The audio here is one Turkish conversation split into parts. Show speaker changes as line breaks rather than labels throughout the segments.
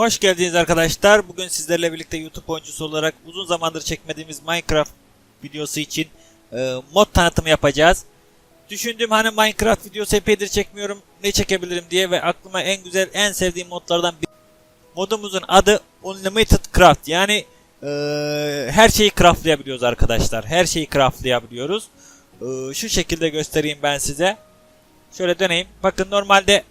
Hoş geldiniz arkadaşlar. Bugün sizlerle birlikte YouTube oyuncusu olarak uzun zamandır çekmediğimiz Minecraft videosu için e, mod tanıtımı yapacağız. Düşündüm hani Minecraft videosu epeydir çekmiyorum. Ne çekebilirim diye ve aklıma en güzel, en sevdiğim modlardan bir modumuzun adı Unlimited Craft. Yani e, her şeyi craftlayabiliyoruz arkadaşlar. Her şeyi craftlayabiliyoruz. E, şu şekilde göstereyim ben size. Şöyle döneyim. Bakın normalde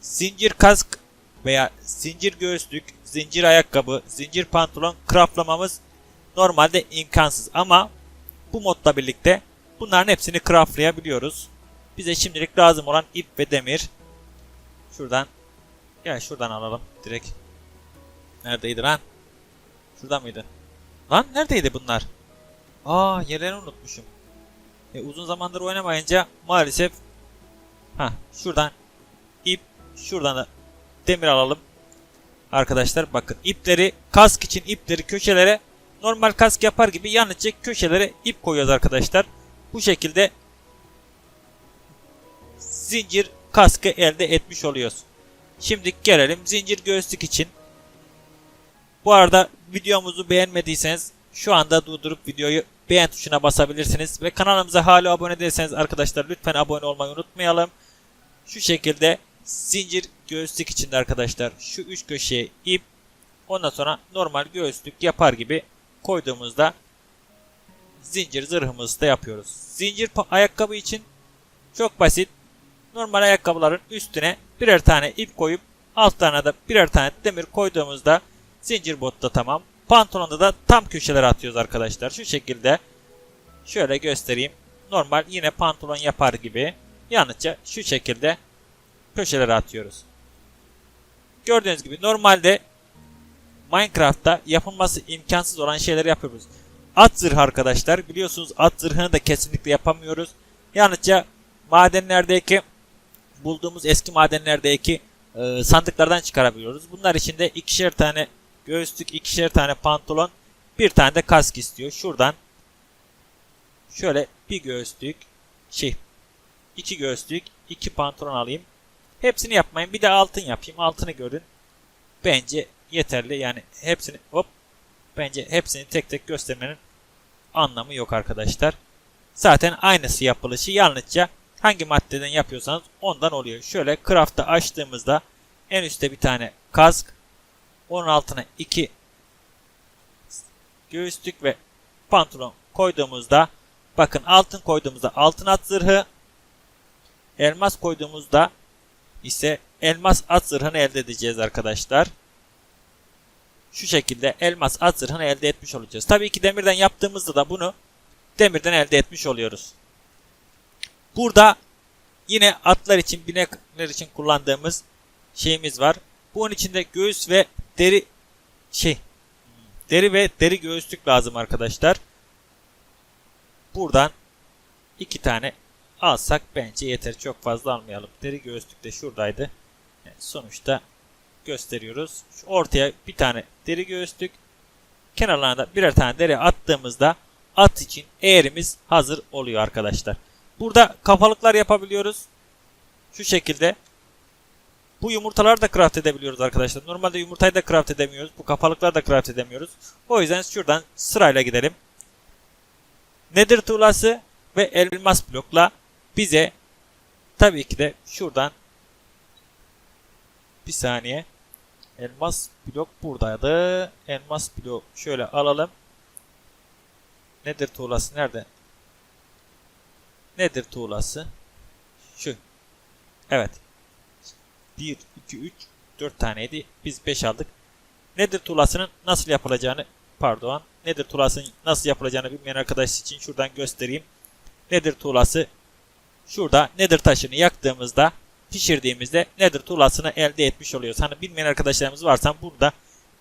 zincir kask veya zincir göğüslük, zincir ayakkabı, zincir pantolon craftlamamız normalde imkansız ama bu modla birlikte bunların hepsini craftlayabiliyoruz. Bize şimdilik lazım olan ip ve demir. Şuradan gel şuradan alalım direkt. Neredeydi lan? Şurada mıydı? Lan neredeydi bunlar? Aa yerlerini unutmuşum. E, uzun zamandır oynamayınca maalesef ha şuradan ip şuradan da demir alalım. Arkadaşlar bakın ipleri kask için ipleri köşelere normal kask yapar gibi yalnızca köşelere ip koyuyoruz arkadaşlar. Bu şekilde zincir kaskı elde etmiş oluyoruz. Şimdi gelelim zincir göğüslük için. Bu arada videomuzu beğenmediyseniz şu anda durdurup videoyu beğen tuşuna basabilirsiniz. Ve kanalımıza hala abone değilseniz arkadaşlar lütfen abone olmayı unutmayalım. Şu şekilde zincir göğüslük içinde arkadaşlar şu üç köşeye ip ondan sonra normal göğüslük yapar gibi koyduğumuzda zincir zırhımızı da yapıyoruz. Zincir ayakkabı için çok basit. Normal ayakkabıların üstüne birer tane ip koyup altlarına da birer tane demir koyduğumuzda zincir botta tamam. Pantolonda da tam köşelere atıyoruz arkadaşlar. Şu şekilde şöyle göstereyim. Normal yine pantolon yapar gibi yalnızca şu şekilde köşelere atıyoruz. Gördüğünüz gibi normalde Minecraft'ta yapılması imkansız olan şeyleri yapıyoruz. At zırhı arkadaşlar. Biliyorsunuz at zırhını da kesinlikle yapamıyoruz. Yalnızca madenlerdeki bulduğumuz eski madenlerdeki e, sandıklardan çıkarabiliyoruz. Bunlar için de ikişer tane göğüslük, ikişer tane pantolon, bir tane de kask istiyor. Şuradan şöyle bir göğüslük, şey, iki göğüslük, iki pantolon alayım. Hepsini yapmayın. Bir de altın yapayım. Altını görün. Bence yeterli. Yani hepsini hop bence hepsini tek tek göstermenin anlamı yok arkadaşlar. Zaten aynısı yapılışı yalnızca hangi maddeden yapıyorsanız ondan oluyor. Şöyle craft'ta açtığımızda en üstte bir tane kask, onun altına iki göğüslük ve pantolon koyduğumuzda bakın altın koyduğumuzda altın at zırhı, elmas koyduğumuzda ise elmas at zırhını elde edeceğiz arkadaşlar. Şu şekilde elmas at zırhını elde etmiş olacağız. Tabii ki demirden yaptığımızda da bunu demirden elde etmiş oluyoruz. Burada yine atlar için, binekler için kullandığımız şeyimiz var. Bunun içinde göğüs ve deri şey deri ve deri göğüslük lazım arkadaşlar. Buradan iki tane alsak bence yeter. Çok fazla almayalım. Deri göğüslük de şuradaydı. Yani sonuçta gösteriyoruz. Şu ortaya bir tane deri göğüslük. Kenarlarına birer tane deri attığımızda at için eğrimiz hazır oluyor arkadaşlar. Burada kafalıklar yapabiliyoruz. Şu şekilde. Bu yumurtaları da craft edebiliyoruz arkadaşlar. Normalde yumurtayı da craft edemiyoruz. Bu kafalıkları da craft edemiyoruz. O yüzden şuradan sırayla gidelim. Nether tuğlası ve elmas blokla bize tabii ki de şuradan bir saniye elmas blok buradaydı. Elmas blok şöyle alalım. Nedir tuğlası nerede? Nedir tuğlası? Şu. Evet. 1, 2, 3, 4 taneydi. Biz 5 aldık. Nedir tuğlasının nasıl yapılacağını pardon. Nedir tuğlasının nasıl yapılacağını bilmeyen arkadaş için şuradan göstereyim. Nedir tuğlası şurada nedir taşını yaktığımızda pişirdiğimizde nedir tuğlasını elde etmiş oluyoruz. Hani bilmeyen arkadaşlarımız varsa burada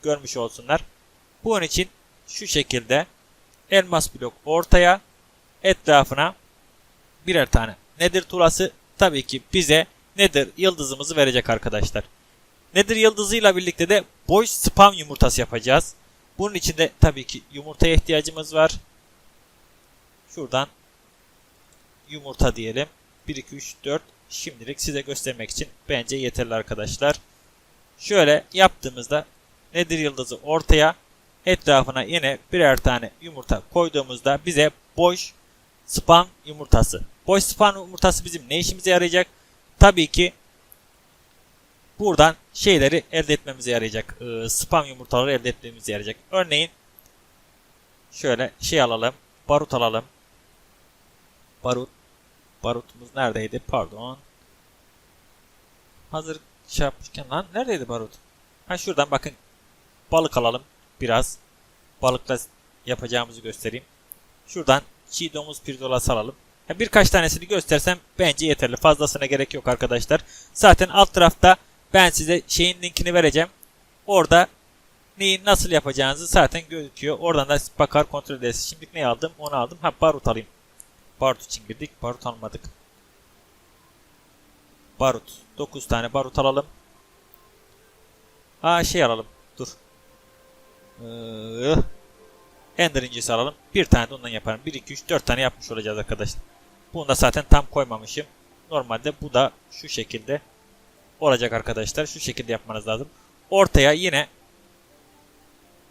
görmüş olsunlar. Bunun için şu şekilde elmas blok ortaya etrafına birer tane nedir tuğlası tabii ki bize nedir yıldızımızı verecek arkadaşlar. Nedir yıldızıyla birlikte de boş spam yumurtası yapacağız. Bunun için de tabii ki yumurtaya ihtiyacımız var. Şuradan yumurta diyelim. 1, 2, 3, 4. Şimdilik size göstermek için bence yeterli arkadaşlar. Şöyle yaptığımızda nedir yıldızı ortaya etrafına yine birer tane yumurta koyduğumuzda bize boş spam yumurtası. Boş spam yumurtası bizim ne işimize yarayacak? Tabii ki buradan şeyleri elde etmemize yarayacak. Ee, spam yumurtaları elde etmemize yarayacak. Örneğin şöyle şey alalım. Barut alalım. Barut. Barutumuz neredeydi? Pardon. Hazır şey yapmışken lan neredeydi barut? Ha şuradan bakın. Balık alalım biraz. Balıkla yapacağımızı göstereyim. Şuradan çiğ domuz pirzolası alalım. Ha, birkaç tanesini göstersem bence yeterli. Fazlasına gerek yok arkadaşlar. Zaten alt tarafta ben size şeyin linkini vereceğim. Orada neyi nasıl yapacağınızı zaten gözüküyor. Oradan da bakar kontrol edersiniz. Şimdi ne aldım? Onu aldım. Ha barut alayım. Barut için girdik. Barut almadık. Barut. 9 tane barut alalım. Aa şey alalım. Dur. Ee, Ender incisi alalım. Bir tane de ondan yaparım. 1, 2, 3, 4 tane yapmış olacağız arkadaşlar. Bunu da zaten tam koymamışım. Normalde bu da şu şekilde olacak arkadaşlar. Şu şekilde yapmanız lazım. Ortaya yine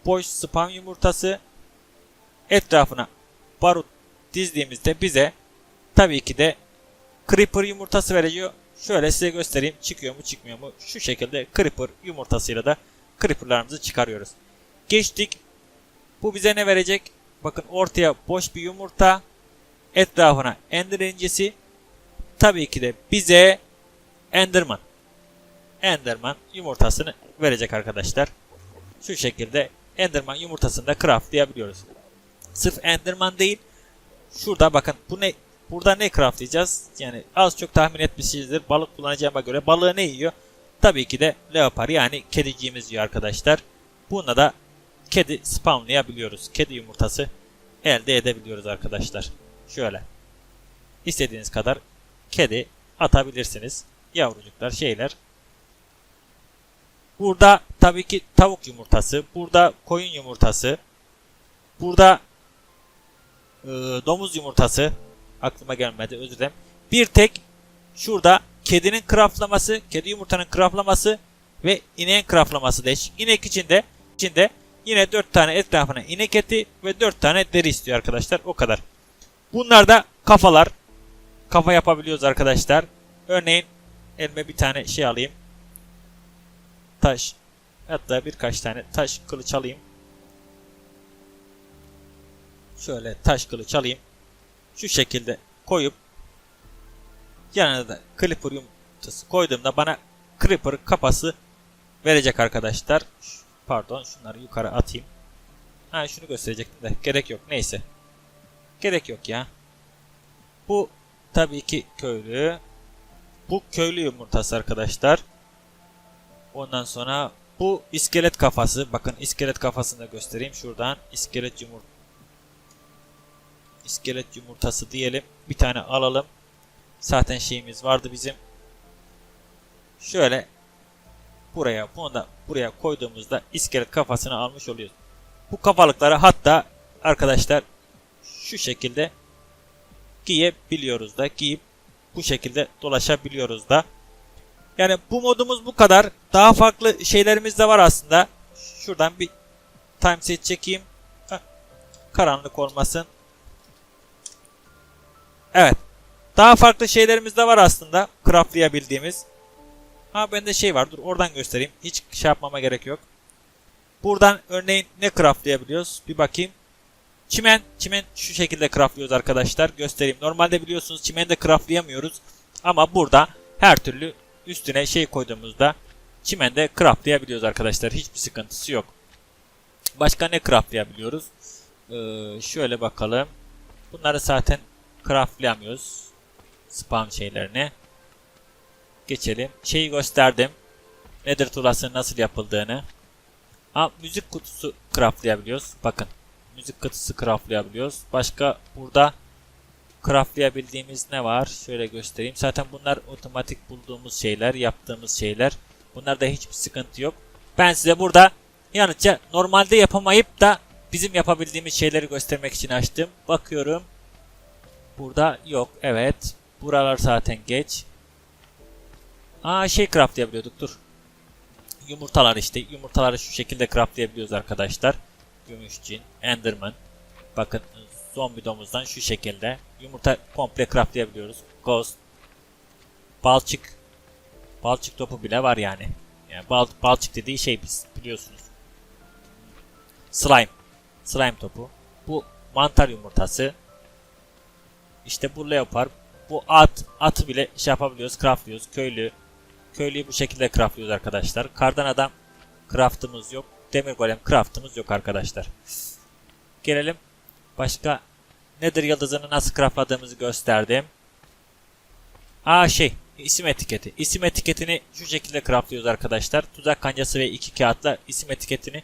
boş spam yumurtası etrafına barut dizdiğimizde bize tabii ki de creeper yumurtası veriyor. Şöyle size göstereyim. Çıkıyor mu çıkmıyor mu? Şu şekilde creeper yumurtasıyla da creeperlarımızı çıkarıyoruz. Geçtik. Bu bize ne verecek? Bakın ortaya boş bir yumurta. Etrafına ender incisi. Tabii ki de bize enderman. Enderman yumurtasını verecek arkadaşlar. Şu şekilde enderman yumurtasını da craftlayabiliyoruz. Sırf enderman değil. Şurada bakın bu ne Burada ne craftlayacağız? Yani az çok tahmin etmişsinizdir. Balık kullanacağıma göre balığı ne yiyor? Tabii ki de leopar yani kediciğimiz yiyor arkadaşlar. Bununla da kedi spamlayabiliyoruz. Kedi yumurtası elde edebiliyoruz arkadaşlar. Şöyle. İstediğiniz kadar kedi atabilirsiniz. Yavrucuklar şeyler. Burada tabii ki tavuk yumurtası. Burada koyun yumurtası. Burada e, domuz yumurtası. Aklıma gelmedi özür dilerim. Bir tek şurada kedinin craftlaması, kedi yumurtanın craftlaması ve ineğin craftlaması değişik. İnek içinde içinde yine 4 tane etrafına inek eti ve 4 tane deri istiyor arkadaşlar. O kadar. Bunlar da kafalar. Kafa yapabiliyoruz arkadaşlar. Örneğin elime bir tane şey alayım. Taş. Hatta birkaç tane taş kılıç alayım. Şöyle taş kılıç alayım şu şekilde koyup yanına da Clipper yumurtası koyduğumda bana Creeper kafası verecek arkadaşlar. Pardon şunları yukarı atayım. Ha şunu gösterecektim de gerek yok neyse. Gerek yok ya. Bu tabii ki köylü. Bu köylü yumurtası arkadaşlar. Ondan sonra bu iskelet kafası. Bakın iskelet kafasını da göstereyim. Şuradan iskelet yumurta iskelet yumurtası diyelim. Bir tane alalım. Zaten şeyimiz vardı bizim. Şöyle buraya bunu da buraya koyduğumuzda iskelet kafasını almış oluyoruz. Bu kafalıkları hatta arkadaşlar şu şekilde giyebiliyoruz da giyip bu şekilde dolaşabiliyoruz da. Yani bu modumuz bu kadar. Daha farklı şeylerimiz de var aslında. Şuradan bir timeset çekeyim. Heh. Karanlık olmasın. Evet. Daha farklı şeylerimiz de var aslında. Craftlayabildiğimiz. Ha bende şey var. Dur oradan göstereyim. Hiç şey yapmama gerek yok. Buradan örneğin ne craftlayabiliyoruz? Bir bakayım. Çimen. Çimen şu şekilde craftlıyoruz arkadaşlar. Göstereyim. Normalde biliyorsunuz çimen de craftlayamıyoruz. Ama burada her türlü üstüne şey koyduğumuzda çimen de craftlayabiliyoruz arkadaşlar. Hiçbir sıkıntısı yok. Başka ne craftlayabiliyoruz? Ee, şöyle bakalım. Bunları zaten craftlayamıyoruz. Spam şeylerini. Geçelim. Şeyi gösterdim. Nether tuğlasının nasıl yapıldığını. Ha, müzik kutusu craftlayabiliyoruz. Bakın. Müzik kutusu craftlayabiliyoruz. Başka burada craftlayabildiğimiz ne var? Şöyle göstereyim. Zaten bunlar otomatik bulduğumuz şeyler, yaptığımız şeyler. Bunlarda hiçbir sıkıntı yok. Ben size burada yanıtça normalde yapamayıp da bizim yapabildiğimiz şeyleri göstermek için açtım. Bakıyorum. Burada yok. Evet. Buralar zaten geç. Aa şey craft yapıyorduk. Dur. yumurtalar işte. Yumurtaları şu şekilde craftlayabiliyoruz arkadaşlar. Gümüş cin, enderman. Bakın zombi domuzdan şu şekilde yumurta komple craftlayabiliyoruz. Ghost, balçık, balçık topu bile var yani. Yani bal, balçık dediği şey biz biliyorsunuz. Slime, slime topu. Bu mantar yumurtası. İşte bu leopar, bu at, atı bile şey yapabiliyoruz, craftlıyoruz. Köylü, köylüyü bu şekilde craftlıyoruz arkadaşlar. Kardan adam craftımız yok. Demir golem craftımız yok arkadaşlar. Gelelim başka nedir yıldızını nasıl craftladığımızı gösterdim. Aa şey isim etiketi. İsim etiketini şu şekilde craftlıyoruz arkadaşlar. Tuzak kancası ve iki kağıtla isim etiketini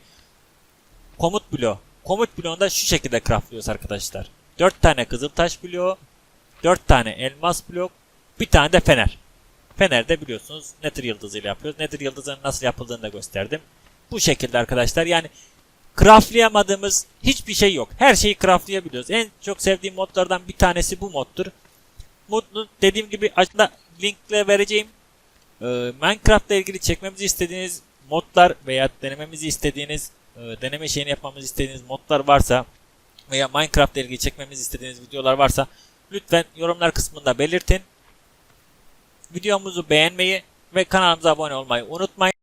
komut bloğu. Komut bloğunda şu şekilde craftlıyoruz arkadaşlar. 4 tane kızıl taş bloğu, 4 tane elmas blok, bir tane de fener. Fener de biliyorsunuz Nether yıldızıyla yapıyoruz. Nether yıldızının nasıl yapıldığını da gösterdim. Bu şekilde arkadaşlar yani craftlayamadığımız hiçbir şey yok. Her şeyi craftlayabiliyoruz. En çok sevdiğim modlardan bir tanesi bu moddur. Modlu dediğim gibi aşağıda linkle vereceğim. Ee, Minecraft ile ilgili çekmemizi istediğiniz modlar veya denememizi istediğiniz e, deneme şeyini yapmamızı istediğiniz modlar varsa veya Minecraft ile ilgili çekmemizi istediğiniz videolar varsa lütfen yorumlar kısmında belirtin. Videomuzu beğenmeyi ve kanalımıza abone olmayı unutmayın.